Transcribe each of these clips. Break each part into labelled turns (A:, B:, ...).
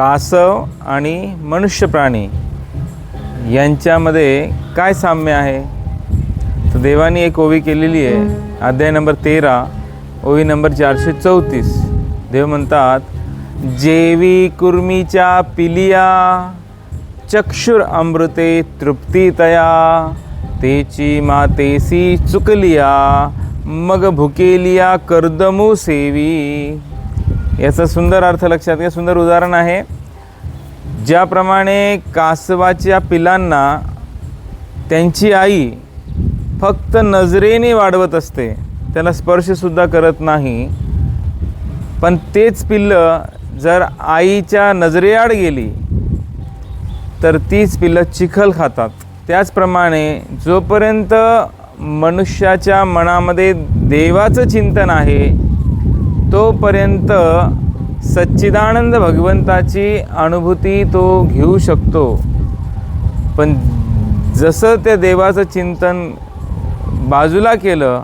A: कासव आणि मनुष्य प्राणी यांच्यामध्ये काय साम्य आहे? तर देवानी एक ओवी केलेली आहे. अध्याय नंबर तेरा ओवी नंबर चारशे चौतीस. देव म्हणतात जेवी कुर्मीच्या पिलिया चक्षुर अमृते तृप्तीतया तेची मातेसी चुकलिया मग भुकेलिया कर्दमू सेवी. याचा सुंदर अर्थ लक्षात घ्या. सुंदर उदाहरण आहे. ज्याप्रमाणे कासवाच्या पिलांना त्यांची आई फक्त नजरेने वाढवत असते त्याला स्पर्शसुद्धा करत नाही. पण तेच पिल्लं जर आईच्या नजरेआड गेली तर तीच पिल्लं चिखल खातात. त्याचप्रमाणे जोपर्यंत मनुष्याच्या मनामध्ये देवाचं चिंतन आहे तोपर्यंत सच्चिदानंद भगवंताची अनुभूती तो घेऊ शकतो. पण जसं त्या देवाचं चिंतन बाजूला केलं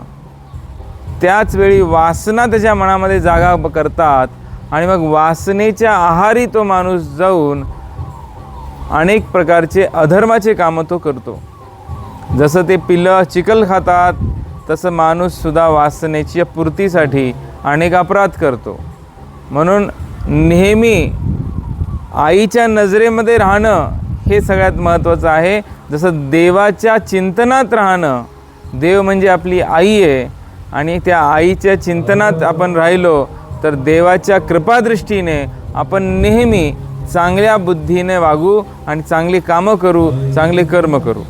A: त्याच वेळी वासना त्याच्या मनामध्ये जागा करतात आणि मग वासनेच्या आहारी तो माणूस जाऊन अनेक प्रकारचे अधर्माचे कामं तो करतो. जसं ते पिल्लं चिखल खातात तसं माणूससुद्धा वासनेच्या पूर्तीसाठी अनेक अपराध करतो. म्हणून नेहमी आईच्या नजरेमध्ये राहणं हे सगळ्यात महत्त्वाचं आहे. जसं देवाच्या चिंतनात राहणं देव म्हणजे आपली आई आहे आणि त्या आईच्या चिंतनात आपण राहिलो तर देवाच्या कृपादृष्टीने आपण नेहमी चांगल्या बुद्धीने वागू आणि चांगली कामं करू चांगले कर्म करू.